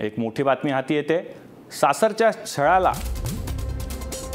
एक मोठी बातमी हाती येते. सासरच्या छळाला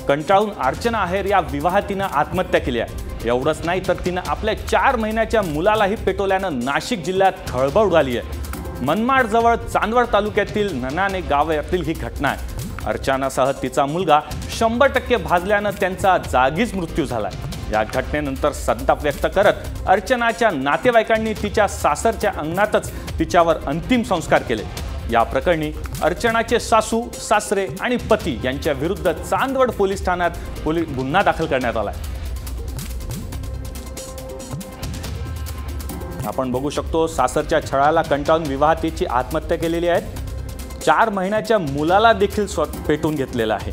कंटाळून अर्चना आहेर या विवाह तिनं आत्महत्या केली आहे. एवढंच नाही तर तिनं आपल्या चार महिन्याच्या मुलालाही पेटवल्यानं नाशिक जिल्ह्यात खळबळ उडाली आहे. मनमाडजवळ चांदवड तालुक्यातील ननाने गावातील ही घटना आहे. अर्चनासह तिचा मुलगा शंभर टक्के भाजल्यानं त्यांचा जागीच मृत्यू झाला या घटनेनंतर संताप व्यक्त करत अर्चनाच्या नातेवाईकांनी तिच्या सासरच्या अंगणातच तिच्यावर अंतिम संस्कार केले. या प्रकरणी अर्चनाचे सासू सासरे आणि पती यांच्या विरुद्ध चांदवड पोलीस ठाण्यात पोलीस गुन्हा दाखल करण्यात आलाय. आपण बघू शकतो सासरच्या छळाला कंटाळून विवाहतेची आत्महत्या केलेली आहे. चार महिन्याच्या मुलाला देखील स्व पेटून घेतलेलं आहे.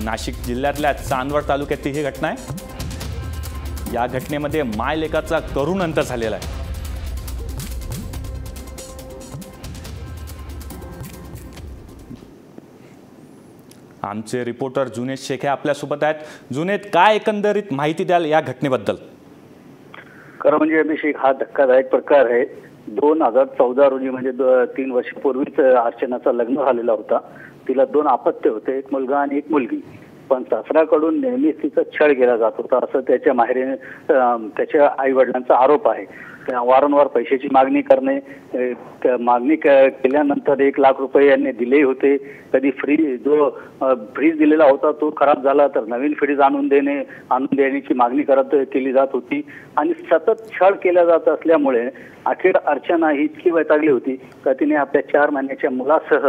नाशिक जिल्ह्यातल्या चांदवड तालुक्यातील ही घटना आहे. या घटनेमध्ये माय लेकाचा करुण अंत झालेला आहे. आमचे रिपोर्टर जुनेद शेखे आपल्यासोबत आहेत. जुनेद काय एकंदरीत माहिती द्याल या घटनेबद्दल? खरं म्हणजे अभिषेक हा धक्कादायक प्रकार आहे. दोन हजार चौदा रोजी म्हणजे तीन वर्षापूर्वीच अर्चनाचं लग्न झालेला होता. तिला दोन अपत्य होते एक मुलगा आणि एक मुलगी. पण सासऱ्याकडून नेहमीच तिचा छळ केला जात होता असं त्याच्या माहेरीने त्याच्या आई वडिलांचा आरोप आहे. वारंवार पैशाची मागणी करणे मागणी केल्यानंतर एक लाख रुपये यांनी दिले होते. कधी फ्रीज जो फ्रीज दिलेला होता तो खराब झाला तर नवीन फ्रीज आणून देणे आणून देण्याची मागणी करत केली जात होती. आणि सतत छळ केला जात असल्यामुळे अखेर अर्चना ही इतकी वैतागली होती. का तिने आपल्या चार महिन्याच्या मुलासह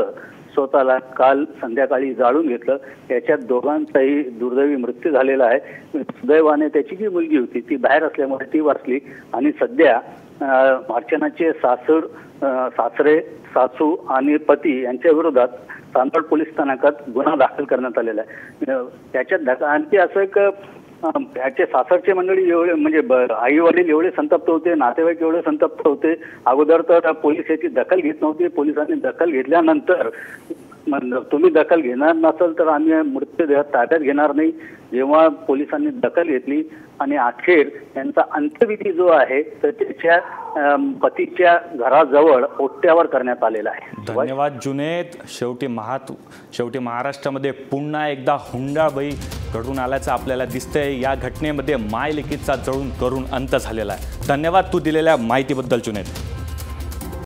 स्वतःला काल संध्याकाळी जाळून घेतलं. त्याच्यात दोघांचाही दुर्दैवी मृत्यू झालेला आहे. सुदैवाने त्याची जी मुलगी होती ती बाहेर असल्यामुळे ती वाचली. आणि सध्या अर्चनाचे सासर सासरे सासू आणि पती यांच्या विरोधात चांदवड पोलीस स्थानकात गुन्हा दाखल करण्यात आलेला आहे. त्याच्यात धका आणखी असं एक त्याचे सासरचे मंडळी एवढे म्हणजे आई वडील एवढे संतप्त होते नातेवाईक एवढे संतप्त होते. अगोदर तर पोलीस याची दखल घेत नव्हती. पोलिसांनी दखल घेतल्यानंतर तुम्ही दखल घेणार नसाल तर आम्ही मृत्यूदेह ताब्यात घेणार नाही. जेव्हा पोलिसांनी दखल घेतली आणि अखेर यांचा अंत्यविधी जो आहे तर त्याच्या पतीच्या घराजवळ ओट्यावर करण्यात आलेला आहे. धन्यवाद जुनेद. शेवटी महात शेवटी महाराष्ट्रामध्ये पुन्हा एकदा हुंडाबाई घडून आल्याचं आपल्याला दिसतंय. या घटनेमध्ये माय जळून करून अंत झालेला आहे. धन्यवाद तू दिलेल्या माहितीबद्दल चुनेत